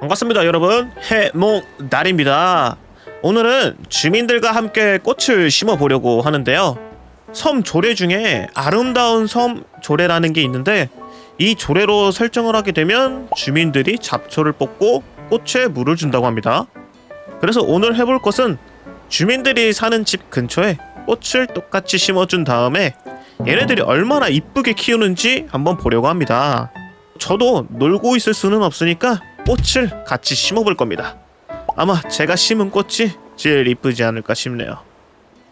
반갑습니다 여러분. 해몽달입니다. 오늘은 주민들과 함께 꽃을 심어 보려고 하는데요. 섬 조례 중에 아름다운 섬 조례라는 게 있는데 이 조례로 설정을 하게 되면 주민들이 잡초를 뽑고 꽃에 물을 준다고 합니다. 그래서 오늘 해볼 것은 주민들이 사는 집 근처에 꽃을 똑같이 심어준 다음에 얘네들이 얼마나 이쁘게 키우는지 한번 보려고 합니다. 저도 놀고 있을 수는 없으니까 꽃을 같이 심어볼 겁니다. 아마 제가 심은 꽃이 제일 이쁘지 않을까 싶네요.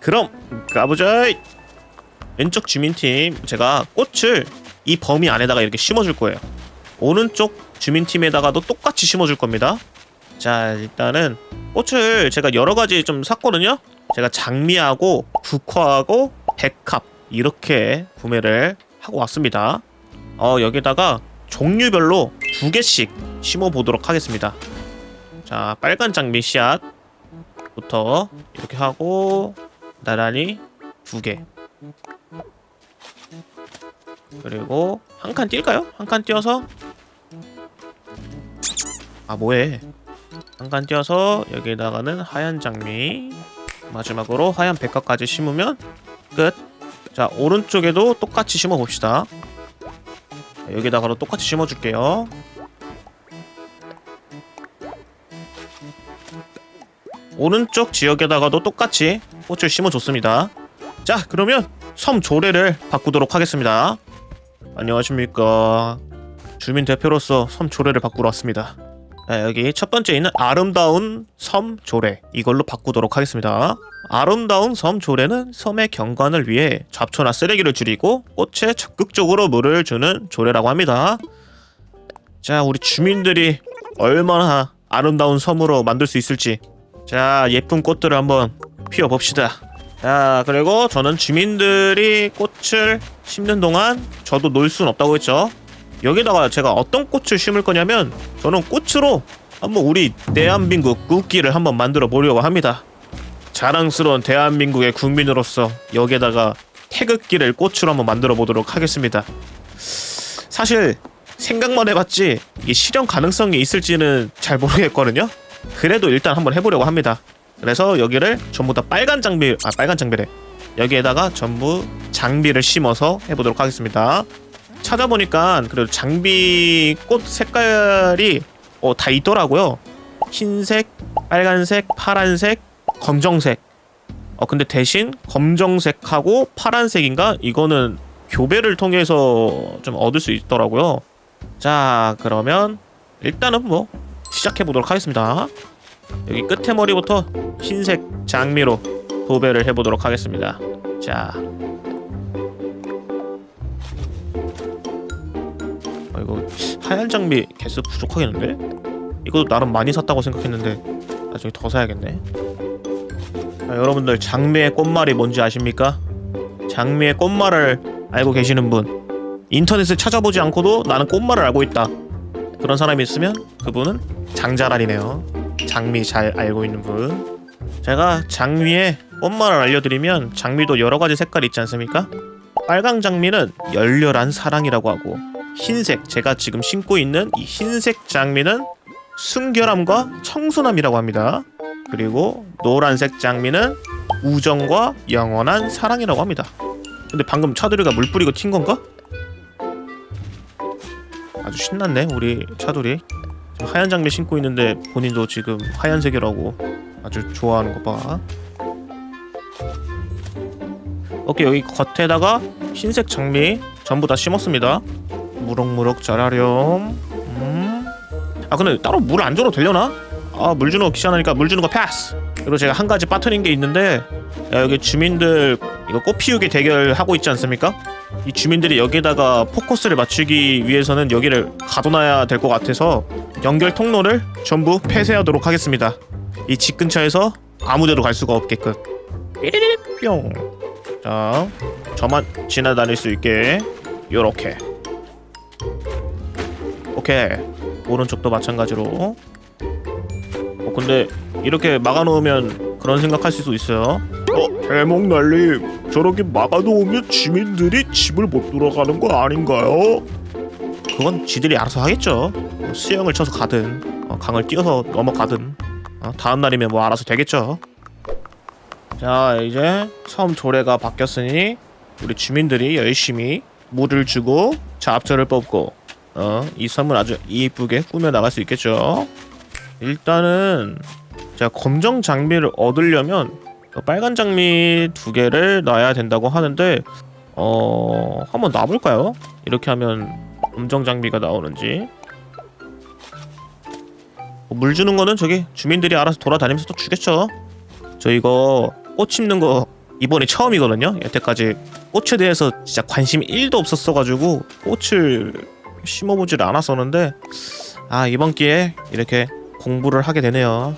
그럼 가보자. 왼쪽 주민팀 제가 꽃을 이 범위 안에다가 이렇게 심어줄 거예요. 오른쪽 주민팀에다가도 똑같이 심어줄 겁니다. 자 일단은 꽃을 제가 여러 가지 좀 샀거든요. 제가 장미하고 국화하고 백합 이렇게 구매를 하고 왔습니다. 어 여기다가 종류별로 두 개씩 심어 보도록 하겠습니다. 자, 빨간 장미 씨앗부터 이렇게 하고 나란히 두 개. 그리고 한 칸 뛸까요? 한칸 띄어서 아 뭐해? 한칸 띄어서 여기에다가는 하얀 장미 마지막으로 하얀 백화까지 심으면 끝. 자 오른쪽에도 똑같이 심어 봅시다. 여기다가도 똑같이 심어줄게요. 오른쪽 지역에다가도 똑같이 꽃을 심어줬습니다. 자, 그러면 섬 조례를 바꾸도록 하겠습니다. 안녕하십니까. 주민 대표로서 섬 조례를 바꾸러 왔습니다. 자, 여기 첫 번째 있는 아름다운 섬 조례 이걸로 바꾸도록 하겠습니다. 아름다운 섬 조례는 섬의 경관을 위해 잡초나 쓰레기를 줄이고 꽃에 적극적으로 물을 주는 조례라고 합니다. 자, 우리 주민들이 얼마나 아름다운 섬으로 만들 수 있을지 자, 예쁜 꽃들을 한번 피워 봅시다. 자, 그리고 저는 주민들이 꽃을 심는 동안 저도 놀 수는 없다고 했죠. 여기다가 제가 어떤 꽃을 심을 거냐면 저는 꽃으로 한번 우리 대한민국 국기를 한번 만들어 보려고 합니다. 자랑스러운 대한민국의 국민으로서 여기에다가 태극기를 꽃으로 한번 만들어 보도록 하겠습니다. 사실 생각만 해봤지 이게 실현 가능성이 있을지는 잘 모르겠거든요. 그래도 일단 한번 해보려고 합니다. 그래서 여기를 전부 다 빨간 장비, 아 빨간 장비래. 여기에다가 전부 장비를 심어서 해보도록 하겠습니다. 찾아보니까 그래도 장비 꽃 색깔이 어, 다 있더라고요. 흰색, 빨간색, 파란색, 검정색. 어 근데 대신 검정색하고 파란색인가 이거는 교배를 통해서 좀 얻을 수 있더라고요. 자 그러면 일단은 뭐 시작해 보도록 하겠습니다. 여기 끝에 머리부터 흰색 장미로 도배를 해보도록 하겠습니다. 자, 어, 이거 하얀 장미 개수 부족하겠는데? 이것도 나름 많이 샀다고 생각했는데 나중에 더 사야겠네. 자, 여러분들 장미의 꽃말이 뭔지 아십니까? 장미의 꽃말을 알고 계시는 분 인터넷을 찾아보지 않고도 나는 꽃말을 알고 있다. 그런 사람이 있으면 그분은 장자랄이네요. 장미 잘 알고 있는 분. 제가 장미의 꽃말을 알려드리면 장미도 여러 가지 색깔이 있지 않습니까? 빨강 장미는 열렬한 사랑이라고 하고 흰색 제가 지금 신고 있는 이 흰색 장미는 순결함과 청순함이라고 합니다. 그리고 노란색 장미는 우정과 영원한 사랑이라고 합니다. 근데 방금 차두리가 물 뿌리고 튄 건가? 아주 신났네 우리 지금 하얀 장미 신고 있는데 본인도 지금 하얀색이라고 아주 좋아하는 거 봐. 오케이 여기 겉에다가 흰색 장미 전부 다 심었습니다. 무럭무럭 자라렴. 음. 아 근데 따로 물 안 줘도 되려나? 아 물 주는 거 귀찮으니까 물 주는 거 패스. 그리고 제가 한 가지 빠뜨린 게 있는데 야, 여기 주민들 이거 꽃 피우기 대결 하고 있지 않습니까? 이 주민들이 여기다가 포커스를 맞추기 위해서는 여기를 가둬놔야 될 것 같아서 연결 통로를 전부 폐쇄하도록 하겠습니다. 이 집 근처에서 아무데도 갈 수가 없게끔. 삐리리 뿅. 자, 저만 지나다닐 수 있게 요렇게. 오케이. 오른쪽도 마찬가지로. 어 근데 이렇게 막아놓으면 그런 생각할 수도 있어요. 어, 해몽날님 저렇게 막아놓으면 주민들이 집을 못 들어가는 거 아닌가요? 그건 지들이 알아서 하겠죠. 뭐 수영을 쳐서 가든. 어, 강을 뛰어서 넘어가든 어, 다음 날이면 뭐 알아서 되겠죠. 자 이제 섬 조례가 바뀌었으니 우리 주민들이 열심히 물을 주고 잡초를 뽑고 어, 이 섬을 아주 이쁘게 꾸며 나갈 수 있겠죠. 일단은 제가 검정 장미를 얻으려면 어, 빨간 장미 두 개를 놔야 된다고 하는데 어 한번 놔볼까요? 이렇게 하면 검정 장미가 나오는지 뭐물 주는 거는 저기 주민들이 알아서 돌아다니면서 또 주겠죠. 저 이거 꽃 심는 거 이번이 처음이거든요. 여태까지 꽃에 대해서 진짜 관심이 1도 없었어가지고 꽃을 심어보질 않았었는데 아 이번 기회에 이렇게 공부를 하게 되네요.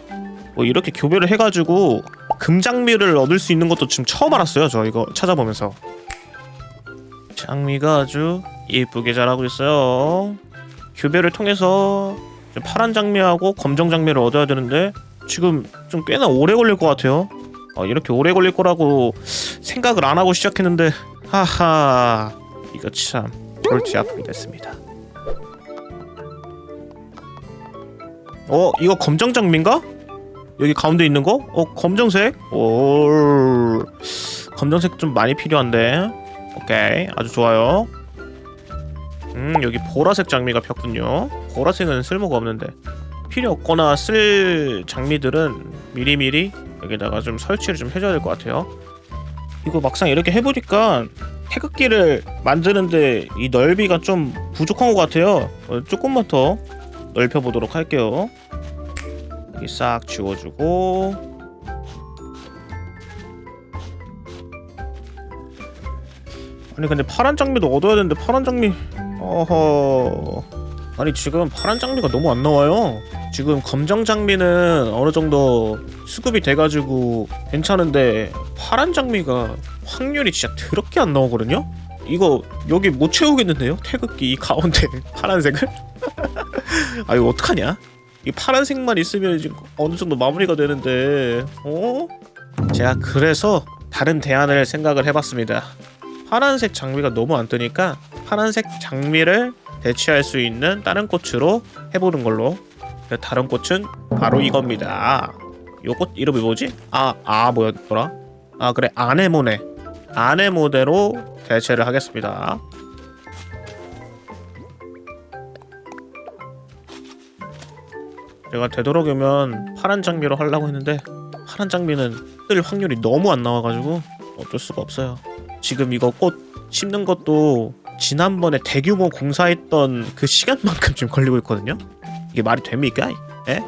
뭐 이렇게 교배를 해가지고 금장미를 얻을 수 있는 것도 지금 처음 알았어요. 저 이거 찾아보면서 장미가 아주 예쁘게 자라고 있어요. 교배를 통해서 좀 파란 장미하고 검정 장미를 얻어야 되는데 지금 좀 꽤나 오래 걸릴 것 같아요. 어, 이렇게 오래 걸릴 거라고 생각을 안 하고 시작했는데 하하 이거 참 골치 아프게 됐습니다. 어 이거 검정 장미인가? 여기 가운데 있는 거? 어 검정색? 오 검정색 좀 많이 필요한데. 오케이 아주 좋아요. 음 여기 보라색 장미가 폈군요. 보라색은 쓸모가 없는데. 필요 없거나 쓸 장미들은 미리미리 여기다가 좀 설치를 좀 해줘야 될 것 같아요. 이거 막상 이렇게 해보니까 태극기를 만드는데 이 넓이가 좀 부족한 것 같아요. 어, 조금만 더 넓혀보도록 할게요. 여기 싹 지워주고. 아니 근데 파란 장미도 얻어야 되는데 파란 장미 어허. 아니 지금 파란 장미가 너무 안 나와요. 지금 검정 장미는 어느 정도 수급이 돼가지고 괜찮은데 파란 장미가 확률이 진짜 더럽게 안 나오거든요 이거 여기 못 채우겠는데요 태극기 이 가운데 파란색을 아 이거 어떡하냐 이 파란색만 있으면 이제 어느 정도 마무리가 되는데 어? 제가 그래서 다른 대안을 생각을 해봤습니다. 파란색 장미가 너무 안 뜨니까 파란색 장미를 대체할 수 있는 다른 꽃으로 해보는 걸로. 그 다른 꽃은 바로 이겁니다. 요꽃 이름이 뭐지? 아, 아 뭐였더라? 아 그래 아네모네. 아네모네로 대체를 하겠습니다. 제가 되도록이면 파란 장미로 하려고 했는데 파란 장미는 뜰 확률이 너무 안 나와가지고 어쩔 수가 없어요. 지금 이거 꽃 심는 것도 지난번에 대규모 공사했던 그 시간만큼 지금 걸리고 있거든요. 이게 말이 됩니까? 예?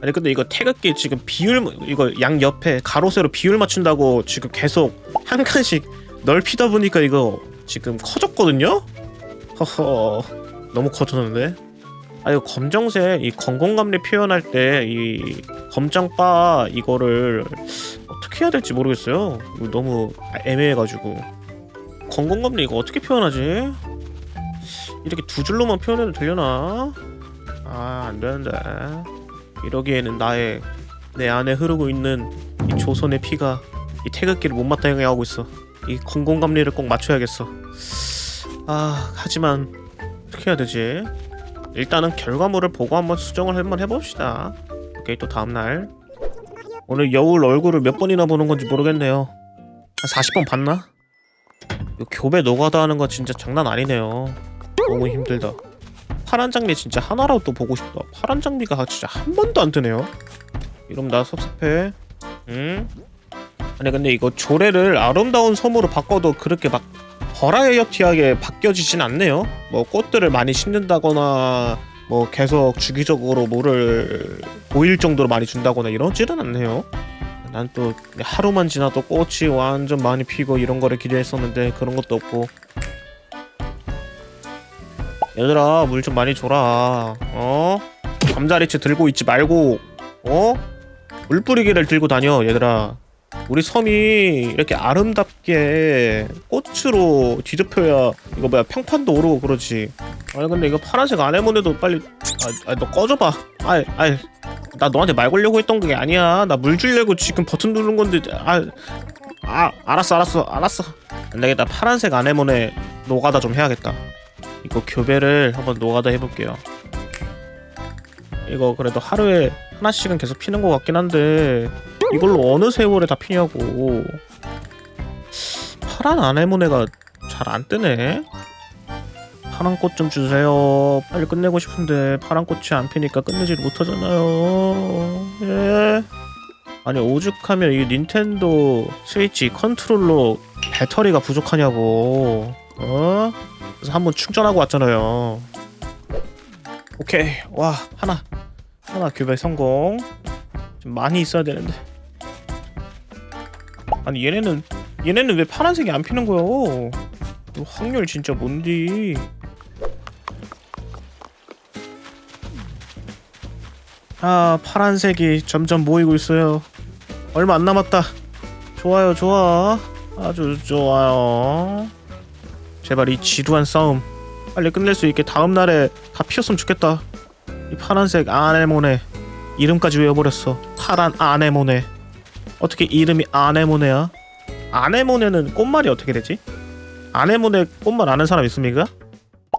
아니 근데 이거 태극기 지금 비율 이거 양 옆에 가로 세로 비율 맞춘다고 지금 계속 한 칸씩 넓히다 보니까 이거 지금 커졌거든요. 허허 너무 커졌는데. 아 이거 검정색 이 건공감리 표현할 때 이 검정바 이거를 어떻게 해야 될지 모르겠어요. 너무 애매해가지고 건공감리 이거 어떻게 표현하지? 이렇게 두 줄로만 표현해도 되려나? 아 안되는데 이러기에는 나의 내 안에 흐르고 있는 이 조선의 피가 이 태극기를 못마땅하게 하고 있어. 이 건공감리를 꼭 맞춰야겠어. 아 하지만 어떻게 해야 되지? 일단은 결과물을 보고 한번 수정을 한번 해봅시다. 오케이 또 다음날 오늘 여울 얼굴을 몇 번이나 보는 건지 모르겠네요. 한 40번 봤나? 이 교배 노가다 하는 거 진짜 장난 아니네요. 너무 힘들다. 파란 장미 진짜 하나라도 보고 싶다. 파란 장미가 진짜 한 번도 안 뜨네요. 이러면 나 섭섭해. 응? 아니 근데 이거 조례를 아름다운 섬으로 바꿔도 그렇게 막 버라이어티하게 바뀌어지진 않네요. 뭐 꽃들을 많이 심는다거나 뭐 계속 주기적으로 물을 보일 정도로 많이 준다거나 이러지는 않네요. 난 또 하루만 지나도 꽃이 완전 많이 피고 이런 거를 기대했었는데 그런 것도 없고. 얘들아 물 좀 많이 줘라. 어? 감자리채 들고 있지 말고 어? 물 뿌리기를 들고 다녀 얘들아. 우리 섬이 이렇게 아름답게 꽃으로 뒤덮여야 이거 뭐야 평판도 오르고 그러지 아니 근데 이거 파란색 아네모네도 빨리 아, 아, 너 꺼져봐 아이 아이 나 너한테 말 걸려고 했던 게 아니야 나 물 주려고 지금 버튼 누른 건데 아, 아 알았어 알았어 알았어 안 되겠다 파란색 아네모네 노가다 좀 해야겠다 이거 교배를 한번 노가다 해볼게요. 이거 그래도 하루에 하나씩은 계속 피는 것 같긴 한데 이걸로 어느 세월에 다 피냐고. 파란 아네모네가 잘 안 뜨네. 파란 꽃 좀 주세요. 빨리 끝내고 싶은데 파란 꽃이 안 피니까 끝내질 못하잖아요. 예. 아니 오죽하면 이 닌텐도 스위치 컨트롤러 배터리가 부족하냐고. 어? 그래서 한번 충전하고 왔잖아요. 오케이. 와 하나. 하나 교배 성공. 좀 많이 있어야 되는데. 아니 얘네는 얘네는 왜 파란색이 안 피는 거야? 이 확률 진짜 뭔디? 아 파란색이 점점 모이고 있어요. 얼마 안 남았다. 좋아요 좋아. 아주 좋아요 제발 이 지루한 싸움 빨리 끝낼 수 있게 다음 날에 다 피었으면 좋겠다 이 파란색 아네모네 이름까지 외워버렸어 파란 아네모네 어떻게 이름이 아네모네야 아네모네는 꽃말이 어떻게 되지? 아네모네 꽃말 아는 사람 있습니까?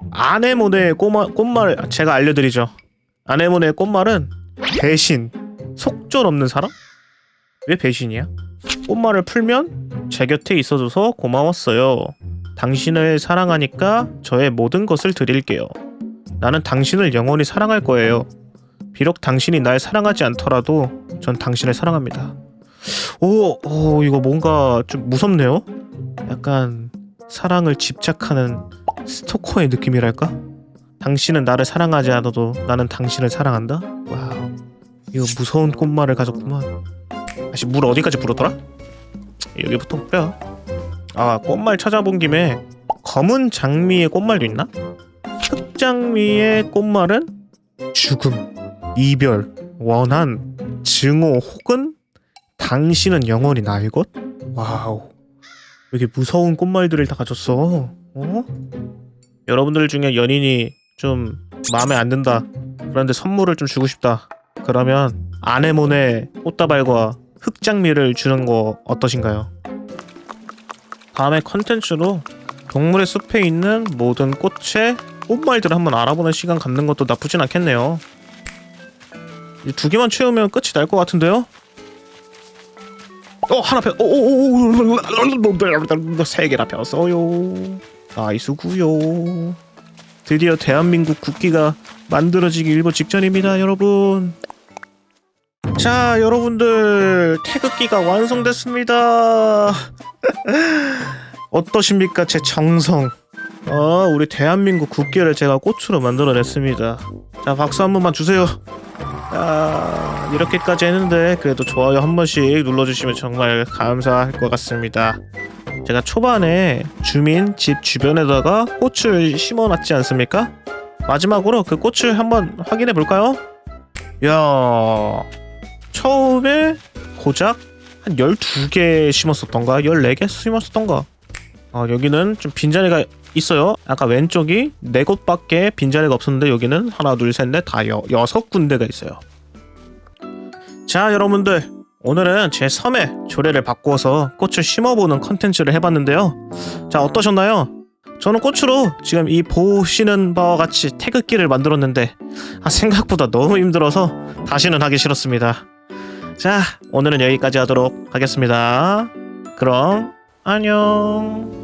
아네모네 꽃말, 꽃말 제가 알려드리죠 아네모네 꽃말은 배신 속절 없는 사람? 왜 배신이야? 꽃말을 풀면 제 곁에 있어줘서 고마웠어요 당신을 사랑하니까 저의 모든 것을 드릴게요. 나는 당신을 영원히 사랑할 거예요. 비록 당신이 날 사랑하지 않더라도 전 당신을 사랑합니다. 오, 오 이거 뭔가 좀 무섭네요. 약간 사랑을 집착하는 스토커의 느낌이랄까? 당신은 나를 사랑하지 않아도 나는 당신을 사랑한다? 와우. 이거 무서운 꽃말을 가졌구만. 다시 물 어디까지 불었더라? 여기부터 빼요 아 꽃말 찾아본 김에 검은 장미의 꽃말도 있나? 흑장미의 꽃말은 죽음, 이별, 원한, 증오 혹은 당신은 영원히 나의 것? 와우 왜 이렇게 무서운 꽃말들을 다 가졌어 어? 여러분들 중에 연인이 좀 마음에 안 든다 그런데 선물을 좀 주고 싶다 그러면 아네모네 꽃다발과 흑장미를 주는 거 어떠신가요? 다음에 컨텐츠로 동물의 숲에 있는 모든 꽃의 꽃말들을 한번 알아보는 시간 갖는 것도 나쁘진 않겠네요. 이두 개만 채우면 끝이 날 것 같은데요? 어 하나 펴, 오오오세 개나 폈어요. 나이스구요. 드디어 대한민국 국기가 만들어지기 일보 직전입니다, 여러분. 자, 여러분들 태극기가 완성됐습니다. 어떠십니까, 제 정성? 어, 우리 대한민국 국기를 제가 꽃으로 만들어냈습니다. 자, 박수 한 번만 주세요. 아, 이렇게까지 했는데 그래도 좋아요 한 번씩 눌러주시면 정말 감사할 것 같습니다. 제가 초반에 주민 집 주변에다가 꽃을 심어놨지 않습니까? 마지막으로 그 꽃을 한번 확인해 볼까요? 야 처음에 고작 한 12개 심었었던가? 14개 심었었던가? 아 여기는 좀 빈자리가 있어요. 아까 왼쪽이 4곳밖에 빈자리가 없었는데 여기는 하나 둘셋넷다 여섯 군데가 있어요. 자 여러분들. 오늘은 제 섬에 조례를 바꾸어서 꽃을 심어보는 컨텐츠를 해봤는데요. 자 어떠셨나요? 저는 꽃으로 지금 이 보시는 바와 같이 태극기를 만들었는데 아, 생각보다 너무 힘들어서 다시는 하기 싫었습니다 자 오늘은 여기까지 하도록 하겠습니다. 그럼 안녕